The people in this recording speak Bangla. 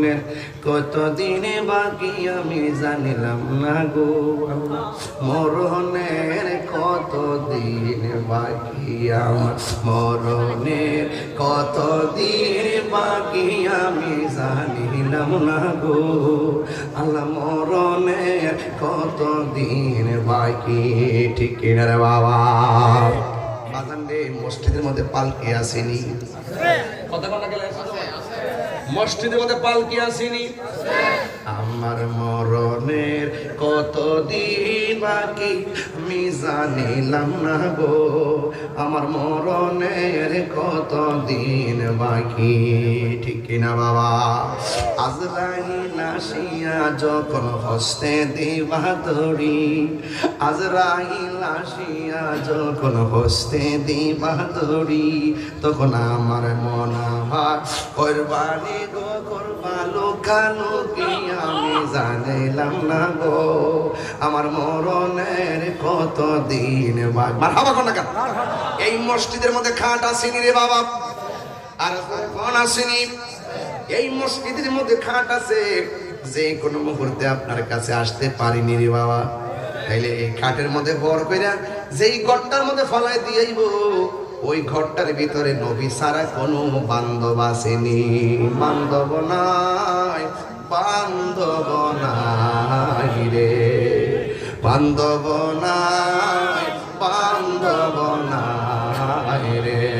মরণের কতদিন বাকি আমি জানিলাম না গো। আল্লাহ মরণের কতদিন বাকি আমার মরণের কতদিন বাকি আমি জানিলাম না গো। আল্লাহ, মরণের কতদিন বাকি? ঠিক রে বাবা? বাজান রে, মসজিদের মধ্যে পালকি আসেনি। কথা কথা গেলে মসজিদের মধ্যে পালকি আসেনি। আমার মরণের কতদিন বাকি, আমি জানিলাম না গো। আমার মরণের কতদিন বাকি, ঠিক কিনা বাবা? আজরাইল আসিয়া যখন হস্তে দিবা ধরি আজরাইল আসিয়া যখন হস্তে দিবা ধরি, তখন আমার মন করবানি গো, করবা লোকালো কি আমি জানিলাম না গো। আমার মরণের কত দিন মার কোন কেন এই মসজিদের মধ্যে খাট আসেনি রে বাবা। আর কোন আসেনি। এই মসজিদের মধ্যে খাট আছে। যে কোনো মুহূর্তে আপনার কাছে আসতে পারিনি রে বাবা। তাইলে এই খাটের মধ্যে বর কইরা যেই ঘরটার মধ্যে ফলাই দিয়েইব ওই ঘরটার ভিতরে নবী সারা কোনো বান্ধব আসেনি। বান্ধব নাই বান্ধব নাই রে। বান্ধব নাই বান্ধব নাই রে।